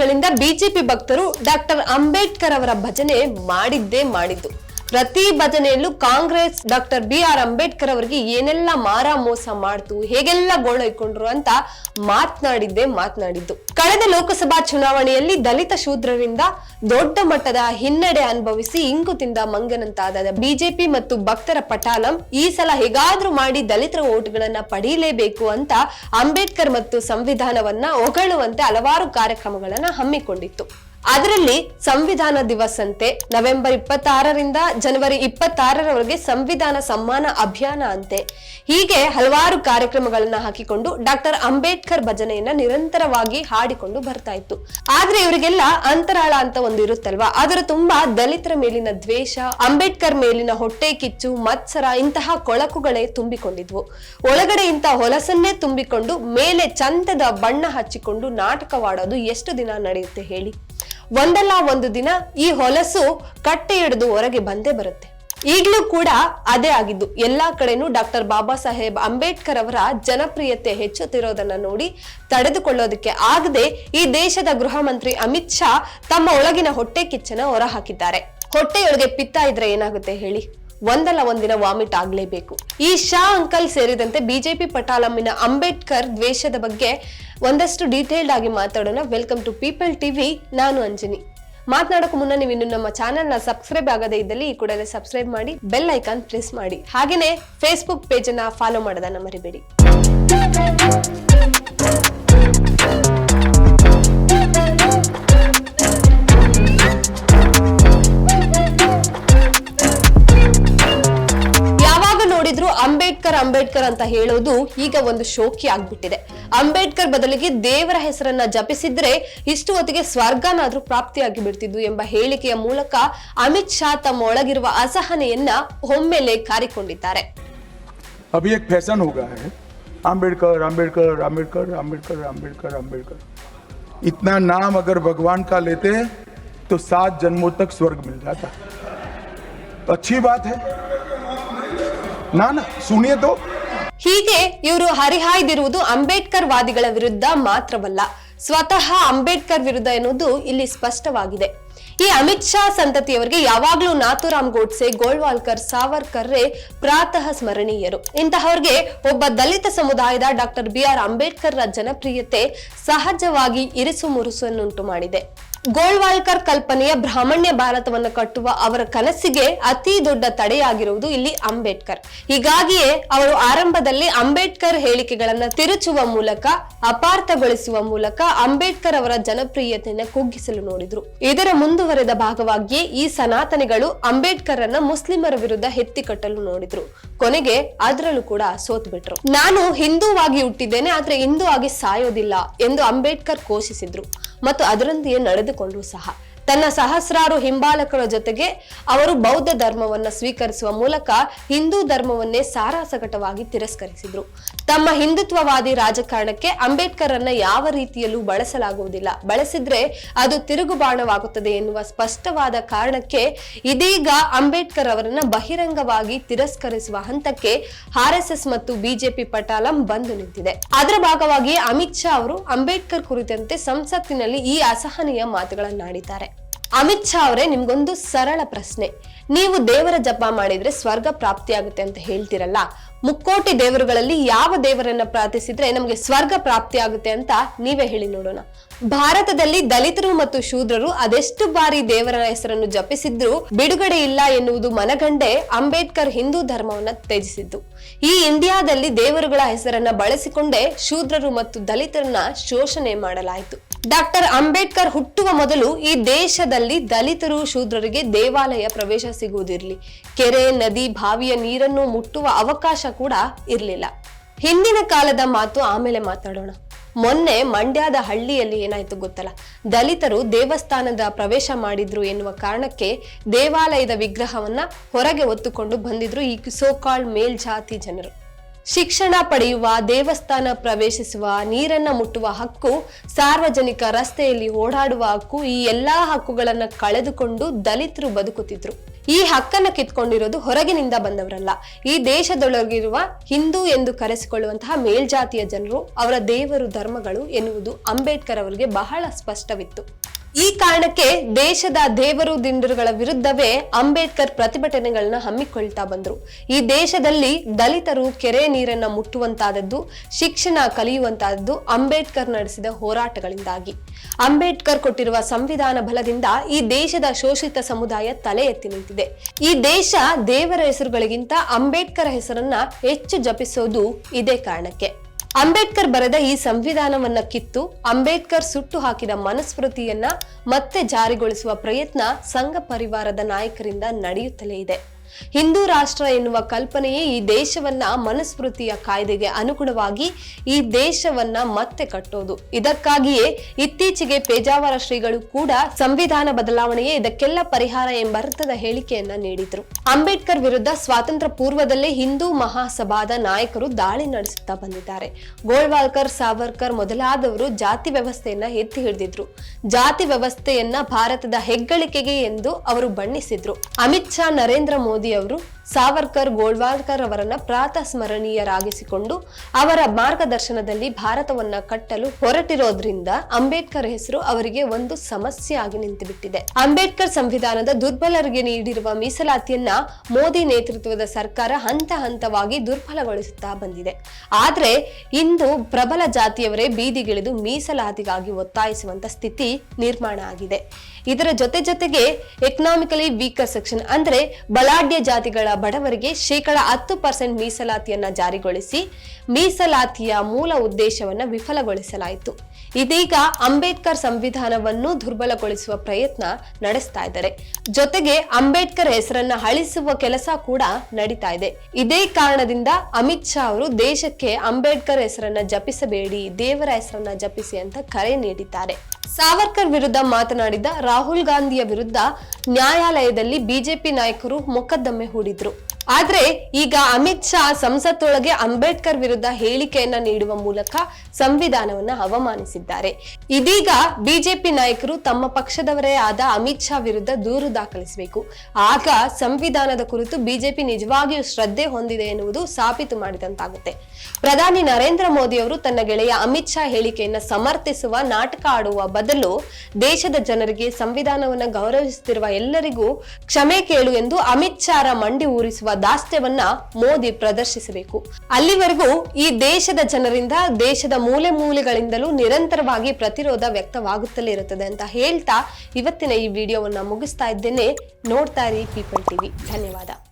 ತಿಂಗಳಿಂದ ಬಿಜೆಪಿ ಭಕ್ತರು ಡಾಕ್ಟರ್ ಅಂಬೇಡ್ಕರ್ ಅವರ ಭಜನೆ ಮಾಡಿದ್ದೇ ಮಾಡಿದ್ದು. ಪ್ರತಿ ಭಜನೆಯಲ್ಲೂ Congress doctor B R Ambedkar ಅವರಿಗೆ ಏನೆಲ್ಲ ಮಾರ ಮೋಸ ಮಾಡ್ತು, ಹೇಗೆಲ್ಲ ಗೋಳೈಕೊಂಡ್ರು ಅಂತ ಮಾತನಾಡಿದ್ದೆ ಮಾತನಾಡಿದ್ದು. ಕಳೆದ ಲೋಕಸಭಾ ಚುನಾವಣೆಯಲ್ಲಿ ದಲಿತ ಶೂದ್ರರಿಂದ ದೊಡ್ಡ ಮಟ್ಟದ ಹಿನ್ನಡೆ ಅನುಭವಿಸಿ ಇಂಗು ತಿಂದ ಮಂಗನಂತಾದ ಬಿಜೆಪಿ ಮತ್ತು ಭಕ್ತರ ಪಟಾಲಂ ಈ ಸಲ ಹೇಗಾದ್ರೂ ಮಾಡಿ ದಲಿತರ ಓಟ್ಗಳನ್ನ ಪಡೀಲೇಬೇಕು ಅಂತ ಅಂಬೇಡ್ಕರ್ ಮತ್ತು ಸಂವಿಧಾನವನ್ನ ಹೊಗಳುವಂತೆ ಹಲವಾರು ಕಾರ್ಯಕ್ರಮಗಳನ್ನ ಹಮ್ಮಿಕೊಂಡಿತ್ತು. ಅದರಲ್ಲಿ ಸಂವಿಧಾನ ದಿವಸ್ ಅಂತೆ ನವೆಂಬರ್ ಇಪ್ಪತ್ತಾರರಿಂದ ಜನವರಿ ಇಪ್ಪತ್ತಾರರವರೆಗೆ ಸಂವಿಧಾನ ಸಮ್ಮಾನ ಅಭಿಯಾನ ಅಂತೆ. ಹೀಗೆ ಹಲವಾರು ಕಾರ್ಯಕ್ರಮಗಳನ್ನ ಹಾಕಿಕೊಂಡು ಡಾಕ್ಟರ್ ಅಂಬೇಡ್ಕರ್ ಭಜನೆಯನ್ನ ನಿರಂತರವಾಗಿ ಹಾಡಿಕೊಂಡು ಬರ್ತಾ ಇತ್ತು. ಆದ್ರೆ ಇವರಿಗೆಲ್ಲ ಅಂತರಾಳ ಅಂತ ಒಂದು ಇರುತ್ತಲ್ವಾ? ಅದರ ತುಂಬಾ ದಲಿತರ ಮೇಲಿನ ದ್ವೇಷ, ಅಂಬೇಡ್ಕರ್ ಮೇಲಿನ ಹೊಟ್ಟೆ ಕಿಚ್ಚು, ಮತ್ಸರ ಇಂತಹ ಕೊಳಕುಗಳೇ ತುಂಬಿಕೊಂಡಿದ್ವು. ಒಳಗಡೆ ಇಂತಹ ಹೊಲಸನ್ನೇ ತುಂಬಿಕೊಂಡು ಮೇಲೆ ಚಂದದ ಬಣ್ಣ ಹಚ್ಚಿಕೊಂಡು ನಾಟಕವಾಡೋದು ಎಷ್ಟು ದಿನ ನಡೆಯುತ್ತೆ ಹೇಳಿ? ಒಂದಲ್ಲ ಒಂದು ದಿನ ಈ ಹೊಲಸು ಕಟ್ಟೆ ಹಿಡಿದು ಹೊರಗೆ ಬಂದೇ ಬರುತ್ತೆ. ಈಗಲೂ ಕೂಡ ಅದೇ ಆಗಿದ್ದು. ಎಲ್ಲಾ ಕಡೆನೂ ಡಾಕ್ಟರ್ ಬಾಬಾ ಸಾಹೇಬ್ ಅಂಬೇಡ್ಕರ್ ಅವರ ಜನಪ್ರಿಯತೆ ಹೆಚ್ಚುತ್ತಿರೋದನ್ನ ನೋಡಿ ತಡೆದುಕೊಳ್ಳೋದಕ್ಕೆ ಆಗದೆ ಈ ದೇಶದ ಗೃಹ ಮಂತ್ರಿ ಅಮಿತ್ ಶಾ ತಮ್ಮ ಒಳಗಿನ ಹೊಟ್ಟೆ ಕಿಚ್ಚನ ಹೊರಹಾಕಿದ್ದಾರೆ. ಹೊಟ್ಟೆಯೊಳಗೆ ಪಿತ್ತ ಇದ್ರೆ ಏನಾಗುತ್ತೆ ಹೇಳಿ? ಒಂದಲ್ಲ ಒಂದಿನ ವಾಮಿಟ್ ಆಗ್ಲೇಬೇಕು. ಈ ಶಾ ಅಂಕಲ್ ಸೇರಿದಂತೆ ಬಿಜೆಪಿ ಪಟಾಲಮ್ಮಿನ ಅಂಬೇಡ್ಕರ್ ದ್ವೇಷದ ಬಗ್ಗೆ ಒಂದಷ್ಟು ಡೀಟೇಲ್ಡ್ ಆಗಿ ಮಾತಾಡೋಣ. ವೆಲ್ಕಮ್ ಟು ಪೀಪಲ್ ಟಿವಿ ನಾನು ಅಂಜನಿ. ಮಾತನಾಡೋಕೆ ಮುನ್ನ ನೀವು ಇನ್ನು ನಮ್ಮ ಚಾನೆಲ್ನ ಸಬ್ಸ್ಕ್ರೈಬ್ ಆಗದೇ ಇದ್ದಲ್ಲಿ ಈ ಕೂಡಲೇ ಸಬ್ಸ್ಕ್ರೈಬ್ ಮಾಡಿ ಬೆಲ್ ಐಕಾನ್ ಪ್ರೆಸ್ ಮಾಡಿ. ಹಾಗೇನೆ ಫೇಸ್ಬುಕ್ ಪೇಜನ್ನು ಫಾಲೋ ಮಾಡೋದನ್ನು ಮರಿಬೇಡಿ. ನೋಡಿದ್ರು ಅಂಬೇಡ್ಕರ್ ಅಂಬೇಡ್ಕರ್ ಅಂತ ಹೇಳೋದು ಈಗ ಒಂದು ಶೋಕಿ ಆಗ್ಬಿಟ್ಟಿದೆ ಅಂಬೇಡ್ಕರ್ ಬದಲಿಗೆ ದೇವರ ಹೆಸರನ್ನ ಜಪಿಸಿದ್ರೆ ಇಷ್ಟು ಹೊತ್ತಿಗೆ ಸ್ವರ್ಗನಾದ್ರೂ ಪ್ರಾಪ್ತಿಯಾಗಿ ಬಿಡ್ತಿದ್ದು ಎಂಬ ಹೇಳಿಕೆಯ ಮೂಲಕ ಅಮಿತ್ ಶಾ ತಮ್ಮ ಒಳಗಿರುವ ಅಸಹನೆಯನ್ನ ಒಮ್ಮೆಲೆ ಕಾರಿಕೊಂಡಿದ್ದಾರೆ अभी एक फैशन हो गया है आम्बेडकर आम्बेडकर आम्बेडकर आम्बेडकर आम्बेडकर आम्बेडकर इतना नाम अगर भगवान का लेते हैं तो सात जन्मों तक स्वर्ग मिल जाता अच्छी बात है ನಾನು ಸುಣಿಯದು ಹೀಗೆ ಇವರು ಹರಿಹಾಯ್ದಿರುವುದು ಅಂಬೇಡ್ಕರ್ ವಾದಿಗಳ ವಿರುದ್ಧ ಮಾತ್ರವಲ್ಲ, ಸ್ವತಃ ಅಂಬೇಡ್ಕರ್ ವಿರುದ್ಧ ಎನ್ನುವುದು ಇಲ್ಲಿ ಸ್ಪಷ್ಟವಾಗಿದೆ. ಈ ಅಮಿತ್ ಶಾ ಸಂತತಿಯವರಿಗೆ ಯಾವಾಗಲೂ ನಾಥುರಾಮ್ ಗೋಡ್ಸೆ, ಗೋಳ್ವಾಲ್ಕರ್, ಸಾವರ್ಕರ್ರೆ ಪ್ರಾತಃ ಸ್ಮರಣೀಯರು. ಇಂತಹವ್ರಿಗೆ ಒಬ್ಬ ದಲಿತ ಸಮುದಾಯದ ಡಾಕ್ಟರ್ ಬಿ ಆರ್ ಅಂಬೇಡ್ಕರ್ ರ ಜನಪ್ರಿಯತೆ ಸಹಜವಾಗಿ ಇರಿಸು ಮುರುಸನ್ನುಂಟು ಮಾಡಿದೆ. ಗೋಳ್ವಾಲ್ಕರ್ ಕಲ್ಪನೆಯ ಬ್ರಾಹ್ಮಣ್ಯ ಭಾರತವನ್ನು ಕಟ್ಟುವ ಅವರ ಕನಸಿಗೆ ಅತಿ ದೊಡ್ಡ ತಡೆಯಾಗಿರುವುದು ಇಲ್ಲಿ ಅಂಬೇಡ್ಕರ್. ಹೀಗಾಗಿಯೇ ಅವರು ಆರಂಭದಲ್ಲಿ ಅಂಬೇಡ್ಕರ್ ಹೇಳಿಕೆಗಳನ್ನ ತಿರುಚುವ ಮೂಲಕ, ಅಪಾರ್ಥಗೊಳಿಸುವ ಮೂಲಕ ಅಂಬೇಡ್ಕರ್ ಅವರ ಜನಪ್ರಿಯತೆಯನ್ನು ಕುಗ್ಗಿಸಲು ನೋಡಿದ್ರು. ಇದರ ಮುಂದುವರೆದ ಭಾಗವಾಗಿಯೇ ಈ ಸನಾತನಿಗಳು ಅಂಬೇಡ್ಕರ್ ಅನ್ನ ಮುಸ್ಲಿಮರ ವಿರುದ್ಧ ಎತ್ತಿ ಕಟ್ಟಲು ನೋಡಿದ್ರು. ಕೊನೆಗೆ ಅದರಲ್ಲೂ ಕೂಡ ಸೋತ್ ಬಿಟ್ರು ನಾನು ಹಿಂದೂವಾಗಿ ಹುಟ್ಟಿದ್ದೇನೆ, ಆದ್ರೆ ಹಿಂದೂ ಆಗಿ ಸಾಯೋದಿಲ್ಲ ಎಂದು ಅಂಬೇಡ್ಕರ್ ಘೋಷಿಸಿದ್ರು. ಮತ್ತು ಅದರೊಂದಿಗೆ ನಡೆದುಕೊಂಡು ಸಹ. ತನ್ನ ಸಹಸ್ರಾರು ಹಿಂಬಾಲಕರ ಜೊತೆಗೆ ಅವರು ಬೌದ್ಧ ಧರ್ಮವನ್ನ ಸ್ವೀಕರಿಸುವ ಮೂಲಕ ಹಿಂದೂ ಧರ್ಮವನ್ನೇ ಸಾರಾಸಗಟವಾಗಿ ತಿರಸ್ಕರಿಸಿದ್ರು. ತಮ್ಮ ಹಿಂದುತ್ವವಾದಿ ರಾಜಕಾರಣಕ್ಕೆ ಅಂಬೇಡ್ಕರ್ ಅನ್ನ ಯಾವ ರೀತಿಯಲ್ಲೂ ಬಳಸಲಾಗುವುದಿಲ್ಲ. ಬಳಸಿದ್ರೆ ಅದು ತಿರುಗುಬಾಣವಾಗುತ್ತದೆ ಎನ್ನುವ ಸ್ಪಷ್ಟವಾದ ಕಾರಣಕ್ಕೆ ಇದೀಗ ಅಂಬೇಡ್ಕರ್ ಅವರನ್ನ ಬಹಿರಂಗವಾಗಿ ತಿರಸ್ಕರಿಸುವ ಹಂತಕ್ಕೆ ಆರ್ ಎಸ್ ಮತ್ತು ಬಿಜೆಪಿ ಪಟಾಲಂ ಬಂದು ನಿಂತಿದೆ. ಅದರ ಭಾಗವಾಗಿ ಅಮಿತ್ ಶಾ ಅವರು ಅಂಬೇಡ್ಕರ್ ಕುರಿತಂತೆ ಸಂಸತ್ತಿನಲ್ಲಿ ಈ ಅಸಹನೀಯ ಮಾತುಗಳನ್ನಾಡಿದ್ದಾರೆ. ಅಮಿತ್ ಶಾ ಅವರೇ, ನಿಮ್ಗೊಂದು ಸರಳ ಪ್ರಶ್ನೆ. ನೀವು ದೇವರ ಜಪ ಮಾಡಿದ್ರೆ ಸ್ವರ್ಗ ಪ್ರಾಪ್ತಿಯಾಗುತ್ತೆ ಅಂತ ಹೇಳ್ತಿರಲ್ಲ. ಮುಕ್ಕೋಟಿ ದೇವರುಗಳಲ್ಲಿ ಯಾವ ದೇವರನ್ನ ಪ್ರಾರ್ಥಿಸಿದ್ರೆ ನಮಗೆ ಸ್ವರ್ಗ ಪ್ರಾಪ್ತಿ ಆಗುತ್ತೆ ಅಂತ ನೀವೇ ಹೇಳಿ ನೋಡೋಣ. ಭಾರತದಲ್ಲಿ ದಲಿತರು ಮತ್ತು ಶೂದ್ರರು ಅದೆಷ್ಟು ಬಾರಿ ದೇವರ ಹೆಸರನ್ನು ಜಪಿಸಿದ್ರು ಬಿಡುಗಡೆ ಇಲ್ಲ ಎನ್ನುವುದು ಮನಗಂಡೆ ಅಂಬೇಡ್ಕರ್ ಹಿಂದೂ ಧರ್ಮವನ್ನ ತ್ಯಜಿಸಿದ್ದು. ಈ ಇಂಡಿಯಾದಲ್ಲಿ ದೇವರುಗಳ ಹೆಸರನ್ನ ಬಳಸಿಕೊಂಡೇ ಶೂದ್ರರು ಮತ್ತು ದಲಿತರನ್ನ ಶೋಷಣೆ ಮಾಡಲಾಯಿತು. ಡಾಕ್ಟರ್ ಅಂಬೇಡ್ಕರ್ ಹುಟ್ಟುವ ಮೊದಲು ಈ ದೇಶದಲ್ಲಿ ದಲಿತರು ಶೂದ್ರರಿಗೆ ದೇವಾಲಯ ಪ್ರವೇಶ ಸಿಗುವುದಿರಲಿ. ಕೆರೆ, ನದಿ, ಬಾವಿಯ ನೀರನ್ನು ಮುಟ್ಟುವ ಅವಕಾಶ ಕೂಡ ಇರಲಿಲ್ಲ. ಹಿಂದಿನ ಕಾಲದ ಮಾತು ಆಮೇಲೆ ಮಾತಾಡೋಣ. ಮೊನ್ನೆ ಮಂಡ್ಯದ ಹಳ್ಳಿಯಲ್ಲಿ ಏನಾಯ್ತು ಗೊತ್ತಲ್ಲ? ದಲಿತರು ದೇವಸ್ಥಾನದ ಪ್ರವೇಶ ಮಾಡಿದ್ರು ಎನ್ನುವ ಕಾರಣಕ್ಕೆ ದೇವಾಲಯದ ವಿಗ್ರಹವನ್ನ ಹೊರಗೆ ಹೊತ್ತುಕೊಂಡು ಬಂದಿದ್ರು ಈ ಸೋಕಾಳ್ ಮೇಲ್ಜಾತಿ ಜನರು. ಶಿಕ್ಷಣ ಪಡೆಯುವ ದೇವಸ್ಥಾನ ಪ್ರವೇಶಿಸುವ ನೀರನ್ನ ಮುಟ್ಟುವ ಹಕ್ಕು ಸಾರ್ವಜನಿಕ ರಸ್ತೆಯಲ್ಲಿ ಓಡಾಡುವ ಹಕ್ಕು ಈ ಎಲ್ಲಾ ಹಕ್ಕುಗಳನ್ನ ಕಳೆದುಕೊಂಡು ದಲಿತರು ಬದುಕುತ್ತಿದ್ರು. ಈ ಹಕ್ಕನ್ನ ಕಿತ್ಕೊಂಡಿರೋದು ಹೊರಗಿನಿಂದ ಬಂದವರಲ್ಲ. ಈ ದೇಶದೊಳಗಿರುವ ಹಿಂದೂ ಎಂದು ಕರೆಸಿಕೊಳ್ಳುವಂತಹ ಮೇಲ್ಜಾತಿಯ ಜನರು, ಅವರ ದೇವರು ಧರ್ಮಗಳು ಎನ್ನುವುದು ಅಂಬೇಡ್ಕರ್ ಅವರಿಗೆ ಬಹಳ ಸ್ಪಷ್ಟವಿತ್ತು. ಈ ಕಾರಣಕ್ಕೆ ದೇಶದ ದೇವರು ದಿಂಡರುಗಳ ವಿರುದ್ಧವೇ ಅಂಬೇಡ್ಕರ್ ಪ್ರತಿಭಟನೆಗಳನ್ನ ಹಮ್ಮಿಕೊಳ್ತಾ ಬಂದರು. ಈ ದೇಶದಲ್ಲಿ ದಲಿತರು ಕೆರೆ ನೀರನ್ನ ಮುಟ್ಟುವಂತಾದದ್ದು, ಶಿಕ್ಷಣ ಕಲಿಯುವಂತಾದದ್ದು ಅಂಬೇಡ್ಕರ್ ನಡೆಸಿದ ಹೋರಾಟಗಳಿಂದಾಗಿ. ಅಂಬೇಡ್ಕರ್ ಕೊಟ್ಟಿರುವ ಸಂವಿಧಾನ ಬಲದಿಂದ ಈ ದೇಶದ ಶೋಷಿತ ಸಮುದಾಯ ತಲೆ ಎತ್ತಿ ನಿಂತಿದೆ. ಈ ದೇಶ ದೇವರ ಹೆಸರುಗಳಿಗಿಂತ ಅಂಬೇಡ್ಕರ್ ಹೆಸರನ್ನ ಹೆಚ್ಚು ಜಪಿಸೋದು ಇದೇ ಕಾರಣಕ್ಕೆ. ಅಂಬೇಡ್ಕರ್ ಬರೆದ ಈ ಸಂವಿಧಾನವನ್ನ ಕಿತ್ತು ಅಂಬೇಡ್ಕರ್ ಸುಟ್ಟು ಹಾಕಿದ ಮನಸ್ಮೃತಿಯನ್ನ ಮತ್ತೆ ಜಾರಿಗೊಳಿಸುವ ಪ್ರಯತ್ನ ಸಂಘ ಪರಿವಾರದ ನಾಯಕರಿಂದ ನಡೆಯುತ್ತಲೇ ಇದೆ. ಹಿಂದೂ ರಾಷ್ಟ್ರ ಎನ್ನುವ ಕಲ್ಪನೆಯೇ ಈ ದೇಶವನ್ನ ಮನುಸ್ಮೃತಿಯ ಕಾಯ್ದೆಗೆ ಅನುಗುಣವಾಗಿ ಈ ದೇಶವನ್ನ ಮತ್ತೆ ಕಟ್ಟೋದು. ಇದಕ್ಕಾಗಿಯೇ ಇತ್ತೀಚೆಗೆ ಪೇಜಾವರ ಶ್ರೀಗಳು ಕೂಡ ಸಂವಿಧಾನ ಬದಲಾವಣೆಯೇ ಇದಕ್ಕೆಲ್ಲ ಪರಿಹಾರ ಎಂಬ ಅರ್ಥದ ಹೇಳಿಕೆಯನ್ನ ನೀಡಿದ್ರು. ಅಂಬೇಡ್ಕರ್ ವಿರುದ್ಧ ಸ್ವಾತಂತ್ರ್ಯ ಪೂರ್ವದಲ್ಲೇ ಹಿಂದೂ ಮಹಾಸಭಾದ ನಾಯಕರು ದಾಳಿ ನಡೆಸುತ್ತಾ ಬಂದಿದ್ದಾರೆ. ಗೋಳ್ವಾಲ್ಕರ್, ಸಾವರ್ಕರ್ ಮೊದಲಾದವರು ಜಾತಿ ವ್ಯವಸ್ಥೆಯನ್ನ ಎತ್ತಿ ಹಿಡಿದಿದ್ರು. ಜಾತಿ ವ್ಯವಸ್ಥೆಯನ್ನ ಭಾರತದ ಹೆಗ್ಗಳಿಕೆಗೆ ಎಂದು ಅವರು ಬಣ್ಣಿಸಿದ್ರು. ಅಮಿತ್ ಶಾ, ನರೇಂದ್ರ ಮೋದಿ ಅವರು ಸಾವರ್ಕರ್ ಗೋಳ್ವಾಲ್ಕರ್ ಅವರನ್ನ ಪ್ರಾತಃ ಸ್ಮರಣೀಯರಾಗಿಸಿಕೊಂಡು ಅವರ ಮಾರ್ಗದರ್ಶನದಲ್ಲಿ ಭಾರತವನ್ನ ಕಟ್ಟಲು ಹೊರಟಿರೋದ್ರಿಂದ ಅಂಬೇಡ್ಕರ್ ಹೆಸರು ಅವರಿಗೆ ಒಂದು ಸಮಸ್ಯೆ ಆಗಿ ನಿಂತುಬಿಟ್ಟಿದೆ. ಅಂಬೇಡ್ಕರ್ ಸಂವಿಧಾನದ ದುರ್ಬಲರಿಗೆ ನೀಡಿರುವ ಮೀಸಲಾತಿಯನ್ನ ಮೋದಿ ನೇತೃತ್ವದ ಸರ್ಕಾರ ಹಂತ ಹಂತವಾಗಿ ದುರ್ಬಲಗೊಳಿಸುತ್ತಾ ಬಂದಿದೆ. ಆದ್ರೆ ಇಂದು ಪ್ರಬಲ ಜಾತಿಯವರೇ ಬೀದಿಗಿಳಿದು ಮೀಸಲಾತಿಗಾಗಿ ಒತ್ತಾಯಿಸುವಂತ ಸ್ಥಿತಿ ನಿರ್ಮಾಣ ಆಗಿದೆ. ಇದರ ಜೊತೆ ಜೊತೆಗೆ ಎಕನಾಮಿಕಲಿ ವೀಕರ್ ಸೆಕ್ಷನ್ ಅಂದ್ರೆ ಬಲಾಢ್ಯ ಜಾತಿಗಳ ಬಡವರಿಗೆ ಶೇಕಡ ಹತ್ತು ಪರ್ಸೆಂಟ್ ಮೀಸಲಾತಿಯನ್ನ ಜಾರಿಗೊಳಿಸಿ ಮೀಸಲಾತಿಯ ಮೂಲ ಉದ್ದೇಶವನ್ನು ವಿಫಲಗೊಳಿಸಲಾಯಿತು. ಇದೀಗ ಅಂಬೇಡ್ಕರ್ ಸಂವಿಧಾನವನ್ನು ದುರ್ಬಲಗೊಳಿಸುವ ಪ್ರಯತ್ನ ನಡೆಸ್ತಾ ಇದ್ದಾರೆ. ಜೊತೆಗೆ ಅಂಬೇಡ್ಕರ್ ಹೆಸರನ್ನ ಅಳಿಸುವ ಕೆಲಸ ಕೂಡ ನಡೀತಾ ಇದೆ. ಇದೇ ಕಾರಣದಿಂದ ಅಮಿತ್ ಶಾ ಅವರು ದೇಶಕ್ಕೆ ಅಂಬೇಡ್ಕರ್ ಹೆಸರನ್ನ ಜಪಿಸಬೇಡಿ, ದೇವರ ಹೆಸರನ್ನ ಜಪಿಸಿ ಅಂತ ಕರೆ ನೀಡಿದ್ದಾರೆ. ಸಾವರ್ಕರ್ ವಿರುದ್ಧ ಮಾತನಾಡಿದ ರಾಹುಲ್ ಗಾಂಧಿಯ ವಿರುದ್ಧ ನ್ಯಾಯಾಲಯದಲ್ಲಿ ಬಿಜೆಪಿ ನಾಯಕರು ಮೊಕದ್ದಮೆ ಹೂಡಿದ್ರು. ಆದ್ರೆ ಈಗ ಅಮಿತ್ ಶಾ ಸಂಸತ್ತೊಳಗೆ ಅಂಬೇಡ್ಕರ್ ವಿರುದ್ಧ ಹೇಳಿಕೆಯನ್ನ ನೀಡುವ ಮೂಲಕ ಸಂವಿಧಾನವನ್ನ ಅವಮಾನಿಸಿದ್ದಾರೆ. ಇದೀಗ ಬಿಜೆಪಿ ನಾಯಕರು ತಮ್ಮ ಪಕ್ಷದವರೇ ಆದ ಅಮಿತ್ ಶಾ ವಿರುದ್ಧ ದೂರು ದಾಖಲಿಸಬೇಕು. ಆಗ ಸಂವಿಧಾನದ ಕುರಿತು ಬಿಜೆಪಿ ನಿಜವಾಗಿಯೂ ಶ್ರದ್ಧೆ ಹೊಂದಿದೆ ಎನ್ನುವುದು ಸಾಬೀತು ಮಾಡಿದಂತಾಗುತ್ತೆ. ಪ್ರಧಾನಿ ನರೇಂದ್ರ ಮೋದಿ ಅವರು ತನ್ನ ಗೆಳೆಯ ಅಮಿತ್ ಶಾ ಹೇಳಿಕೆಯನ್ನ ಸಮರ್ಥಿಸುವ ನಾಟಕ ಆಡುವ ಬದಲು ದೇಶದ ಜನರಿಗೆ ಸಂವಿಧಾನವನ್ನ ಗೌರವಿಸುತ್ತಿರುವ ಎಲ್ಲರಿಗೂ ಕ್ಷಮೆ ಕೇಳು ಎಂದು ಅಮಿತ್ ಶಾರ ಮಂಡಿ ಊರಿಸುವ ದಾಸ್ತ್ಯವನ್ನ ಮೋದಿ ಪ್ರದರ್ಶಿಸಬೇಕು. ಅಲ್ಲಿವರೆಗೂ ಈ ದೇಶದ ಜನರಿಂದ, ದೇಶದ ಮೂಲೆ ಮೂಲೆಗಳಿಂದಲೂ ನಿರಂತರವಾಗಿ ಪ್ರತಿರೋಧ ವ್ಯಕ್ತವಾಗುತ್ತಲೇ ಇರುತ್ತದೆ ಅಂತ ಹೇಳ್ತಾ ಇವತ್ತಿನ ಈ ವಿಡಿಯೋವನ್ನ ಮುಗಿಸ್ತಾ ಇದ್ದೇನೆ. ನೋಡ್ತಾ ಇರಿ ಪೀಪಲ್ ಟಿವಿ ಧನ್ಯವಾದ.